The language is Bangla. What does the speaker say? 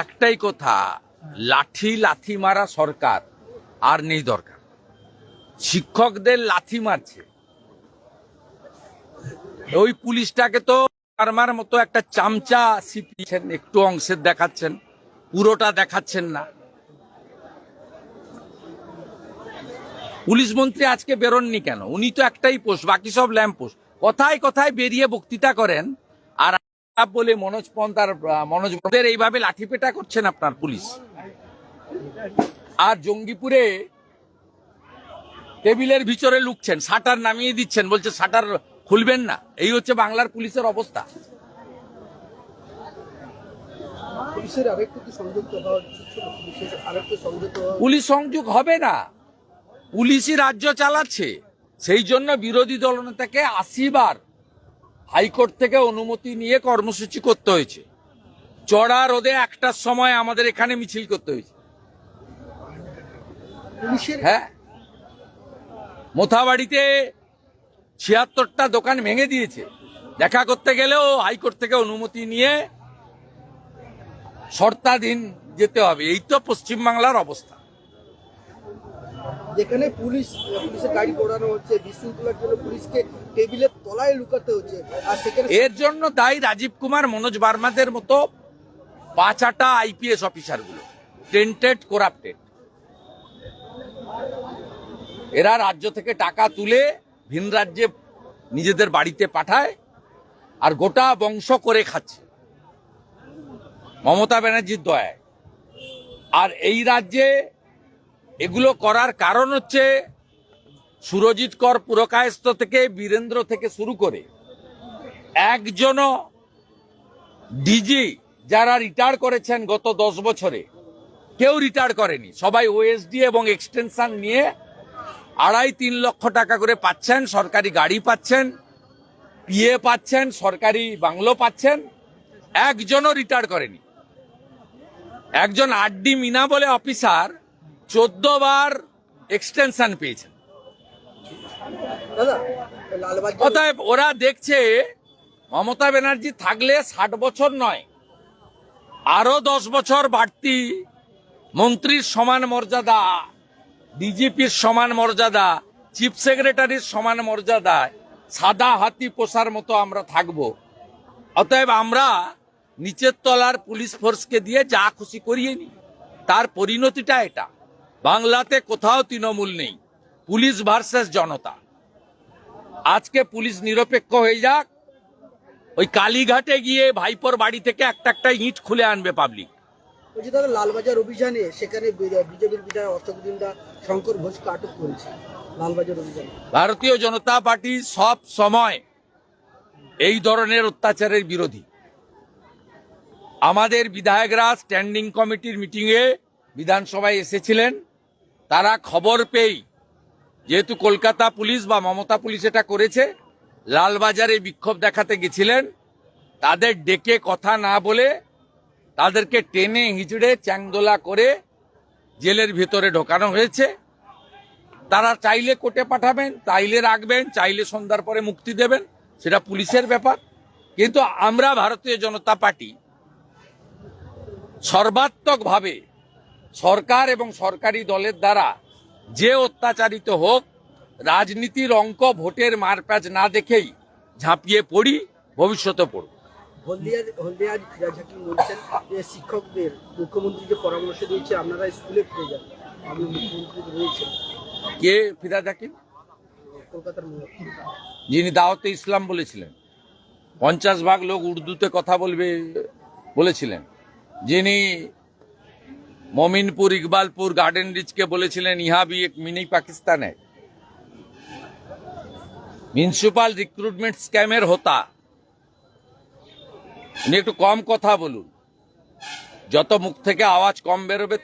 একটাই কথা, লাঠি লাথি মারা সরকার, আর নেই দরকার। শিক্ষকদের লাথি মারছে। ওই পুলিশটাকে তো ফার্মার মতো একটা চামচা সিপিয়েছেন একটু অংশের দেখাচ্ছেন, পুরোটা দেখাচ্ছেন না। পুলিশ মন্ত্রী আজকে বেরোননি কেন? উনি তো একটাই পোস্ট, বাকি সব ল্যাম্প পোস্ট। কথায় কথায় বেরিয়ে বক্তৃতা করেন। বলে মনোজ পন্থ আর মনোজ পন্থের এইভাবে লাঠিপেটা করছেন আপনার পুলিশ। আর জঙ্গিপুরে টেবিলের ভিতরে লুকছেন শাটার নামিয়ে দিচ্ছেন বলছে শাটার খুলবেন না। এই হচ্ছে বাংলার পুলিশের অবস্থা। পুলিশ সংযোগ হবে না। পুলিশই রাজ্য চালাচ্ছে। সেই জন্য বিরোধী দলনেতাকে আশি বার হাইকোর্ট থেকে অনুমতি নিয়ে কর্মসূচি করতে হয়েছে। চড়া রোদে একটার সময় আমাদের এখানে মিছিল করতে হয়েছে। হ্যাঁ। মোথাবাড়িতে ছিয়াত্তরটা দোকান ভেঙে দিয়েছে। দেখা করতে গেলেও হাইকোর্ট থেকে অনুমতি নিয়ে শর্তাধীন যেতে হবে। এই তো পশ্চিমবাংলার অবস্থা। যেখানে পুলিশ, পুলিশের গাড়ি দৌড়ানো হচ্ছে, বিশৃঙ্খলার জন্য পুলিশকে টেবিলের তলায় লুকাতে হচ্ছে। আর সেখানে এর জন্য দায়ী রাজীব কুমার, মনোজ বার্মাদের মতো পাঁচাটা আইপিএস অফিসারগুলো, টেন্টেড, করাপ্টেড। এরা রাজ্য থেকে টাকা তুলে ভিন রাজ্যে নিজেদের বাড়িতে পাঠায় আর গোটা বংশ করে খাচ্ছে। মমতা ব্যানার্জির দয়ায়। আর এই রাজ্যে এগুলো করার কারণ হচ্ছে সুরজিৎ কর পুরকায়স্থ থেকে বীরেন্দ্র থেকে শুরু করে একজনও ডিজি যারা রিটায়ার করেছেন গত দশ বছরে, কেউ রিটায়ার করেনি। সবাই ওএসডি এবং এক্সটেনশন নিয়ে আড়াই তিন লক্ষ টাকা করে পাচ্ছেন, সরকারি গাড়ি পাচ্ছেন, পিএ পাচ্ছেন, সরকারি বাংলো পাচ্ছেন, একজনও রিটায়ার করেনি। একজন আরডি মিনা বলে অফিসার চোদ্দ বার এক্সটেনশন পেয়েছেন অতএব ওরা দেখছে মমতা ব্যানার্জি থাকলে ষাট বছর নয় আরও দশ বছর বাড়তি মন্ত্রীর সমান মর্যাদা ডিজিপির সমান মর্যাদা চিফ সেক্রেটারির সমান মর্যাদায় সাদা হাতি পোষার মতো আমরা থাকব। অতএব আমরা নিচের তলার পুলিশ ফোর্সকে দিয়ে যা খুশি করিয়ে নি তার পরিণতিটা এটা। বাংলাতে কোথাও তৃণমূল নেই। পুলিশ ভার্সেস জনতা। আজকে পুলিশ নিরপেক্ষ হয়ে যাক। ওই কালীঘাটে গিয়ে ভাইপোর বাড়ি থেকে একটা একটা ইট খুলে আনবে পাবলিক বলছি দাদা লালবাজার অভিযানে সেখানে বিজেপির বিধায়ক অশোক শঙ্কর ঘোষকে আটক করেছে লালবাজার অভিযানে। ভারতীয় জনতা পার্টি সব সময় এই ধরনের অত্যাচারের বিরোধী। আমাদের বিধায়করা স্ট্যান্ডিং কমিটির মিটিংয়ে বিধানসভায় এসেছিলেন। তারা খবর পেয়েই, যেহেতু কলকাতা পুলিশ বা মমতা পুলিশ এটা করেছে, লালবাজারে বিক্ষোভ দেখাতে গেছিলেন, তাদের ডেকে কথা না বলে তাদেরকে টেনে হিঁচড়ে চ্যাংদোলা করে জেলের ভিতরে ঢোকানো হয়েছে। তারা চাইলে কোর্টে পাঠাবেন, চাইলে রাখবেন, চাইলে সন্ধ্যার পরে মুক্তি দেবেন, সেটা পুলিশের ব্যাপার। কিন্তু আমরা ভারতীয় জনতা পার্টি সর্বাত্মকভাবে সরকার এবং সরকারি দলের দ্বারা যে অত্যাচারিত হোক রাজনীতির অঙ্ক ভোটের মারপ্যাচ না দেখেই ঝাঁপিয়ে পড়ি ভবিষ্যতে পড়ব। হলদিয়া হলদিয়া ঝাঁকি বলছেন যে শিক্ষকদের মুখ্যমন্ত্রী যে পরামর্শ দিয়েছে আপনারা স্কুলে ফিরে যান। আমি মুখ্যমন্ত্রী রয়েছে কে কলকাতার যিনি দাওয়াতে ইসলাম বলেছিলেন। পঞ্চাশ ভাগ লোক উর্দুতে কথা বলবে বলেছিলেন। যিনি মমিনপুর ইকবালপুর গার্ডেন রিচকে বলেছিলেন ইহাবি এক মিনি পাকিস্তানে মিউনিসিপাল রিক্রুটমেন্ট স্ক্যামের হতা। উনি একটু কম কথা বলুন। যত মুখ থেকে আওয়াজ কম বেরোবে